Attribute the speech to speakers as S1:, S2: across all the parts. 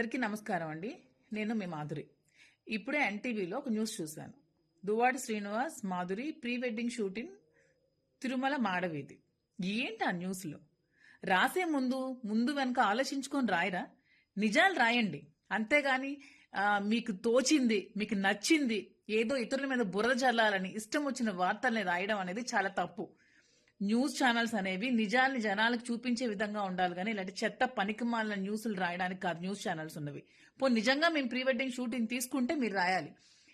S1: నమస్కారం అండి. నేను మీ మాధురి. ఇప్పుడే ఎన్టీవీలో ఒక న్యూస్ చూశాను. Duvvada Srinivas Madhuri pre wedding shooting Tirumala మాడవీధి. ఏంటి ఆ న్యూస్లో? రాసే ముందు ముందు వెనక ఆలోచించుకొని రాయరా? నిజాలు రాయండి. అంతేగాని మీకు తోచింది మీకు నచ్చింది ఏదో ఇతరుల మీద బురద జల్లాలని ఇష్టం వచ్చిన వార్తల్ని రాయడం అనేది చాలా తప్పు. న్యూస్ ఛానల్స్ అనేవి నిజాన్ని జనాలకు చూపించే విధంగా ఉండాలి కానీ ఇలాంటి చెత్త పనికిమాలిన న్యూస్లు రాయడానికి కాదు న్యూస్ ఛానల్స్ ఉన్నవి. పో నిజంగా మేము ప్రీ వెడ్డింగ్ షూటింగ్ తీసుకుంటే మీరు రాయాలి.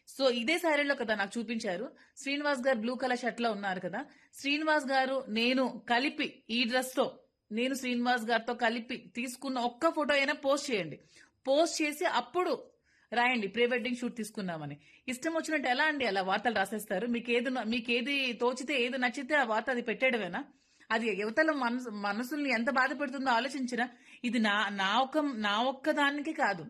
S1: సో ఇదే శారీలో కదా నాకు చూపించారు. శ్రీనివాస్ గారు బ్లూ కలర్ షర్ట్లో ఉన్నారు కదా. శ్రీనివాస్ గారు నేను కలిపి ఈ డ్రెస్తో నేను శ్రీనివాస్ గారితో కలిపి తీసుకున్న ఒక్క ఫోటో అయినా పోస్ట్ చేయండి. పోస్ట్ చేసి అప్పుడు రాయండి ప్రీ వెడ్డింగ్ షూట్ తీసుకున్నామని ఇష్టం వచ్చినట్టు ఎలా అండి అలా వార్తలు రాసేస్తారు? మీకు ఏది మీకు ఏది తోచితే ఏది నచ్చితే ఆ వార్త అది పెట్టేయడమేనా? అది యువతల మనసు మనసుల్ని ఎంత బాధ పెడుతుందో ఆలోచించినా ఇది నా నా ఒక్క నా ఒక్క దానికి కాదు.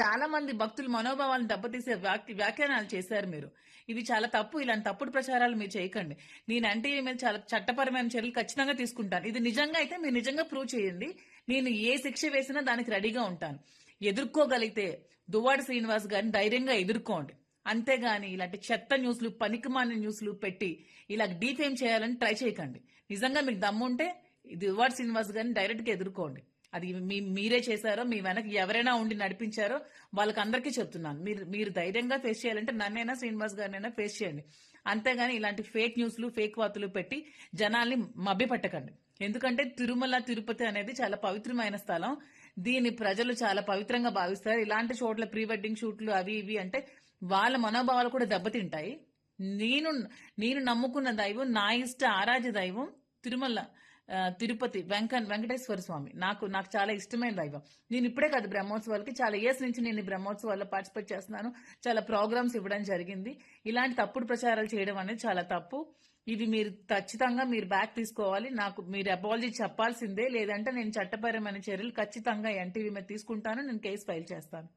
S1: చాలా మంది భక్తులు మనోభావాలను దెబ్బతీసే వ్యాఖ్య వ్యాఖ్యానాలు చేశారు మీరు. ఇవి చాలా తప్పు. ఇలాంటి తప్పుడు ప్రచారాలు మీరు చేయకండి. నేనంటే మీద చాలా చట్టపరమైన చర్యలు ఖచ్చితంగా తీసుకుంటాను. ఇది నిజంగా అయితే మీరు నిజంగా ప్రూవ్ చేయండి. నేను ఏ శిక్ష వేసినా దానికి రెడీగా ఉంటాను. ఎదుర్కోగలిగితే దువ్వాడ శ్రీనివాస్ గారిని ధైర్యంగా ఎదుర్కోండి. అంతేగాని ఇలాంటి చెత్త న్యూస్లు పనికిమాలిన న్యూస్లు పెట్టి ఇలా డీఫేమ్ చేయాలని ట్రై చేయకండి. నిజంగా మీకు దమ్ముంటే దువ్వాడ శ్రీనివాస్ గారిని డైరెక్ట్గా ఎదుర్కోండి. అది మీ మీరే చేశారో మీ వెనక ఎవరైనా ఉండి నడిపించారో వాళ్ళకి అందరికీ చెప్తున్నాను. మీరు మీరు ధైర్యంగా ఫేస్ చేయాలంటే నన్నైనా శ్రీనివాస్ గారినైనా ఫేస్ చేయండి. అంతేగాని ఇలాంటి ఫేక్ న్యూస్లు ఫేక్ వార్తలు పెట్టి జనాల్ని మభ్యపెట్టకండి. ఎందుకంటే తిరుమల తిరుపతి అనేది చాలా పవిత్రమైన స్థలం. దీన్ని ప్రజలు చాలా పవిత్రంగా భావిస్తారు. ఇలాంటి చోట్ల ప్రీ వెడ్డింగ్ షూట్లు అవి ఇవి అంటే వాళ్ళ మనోభావాలు కూడా దెబ్బతింటాయి. నేను నేను నమ్ముకున్న దైవం నా ఇష్ట ఆరాధ్య దైవం తిరుమల తిరుపతి వెంకన్ వెంకటేశ్వర స్వామి. నాకు నాకు చాలా ఇష్టమైన దైవం. నేను ఇప్పుడే కాదు బ్రహ్మోత్సవాలకి. చాలా ఇయర్స్ నుంచి నేను బ్రహ్మోత్సవాల్లో పార్టిసిపేట్ చేస్తున్నాను. చాలా ప్రోగ్రామ్స్ ఇవ్వడం జరిగింది. ఇలాంటి తప్పుడు ప్రచారాలు చేయడం అనేది చాలా తప్పు. ఇది మీరు ఖచ్చితంగా మీరు బ్యాక్ తీసుకోవాలి. నాకు మీరు అపాలజీ చెప్పాల్సిందే. లేదంటే నేను చట్టపరమైన చర్యలు ఖచ్చితంగా ఎన్టీవీ మీద తీసుకుంటాను. నేను కేసు ఫైల్ చేస్తాను.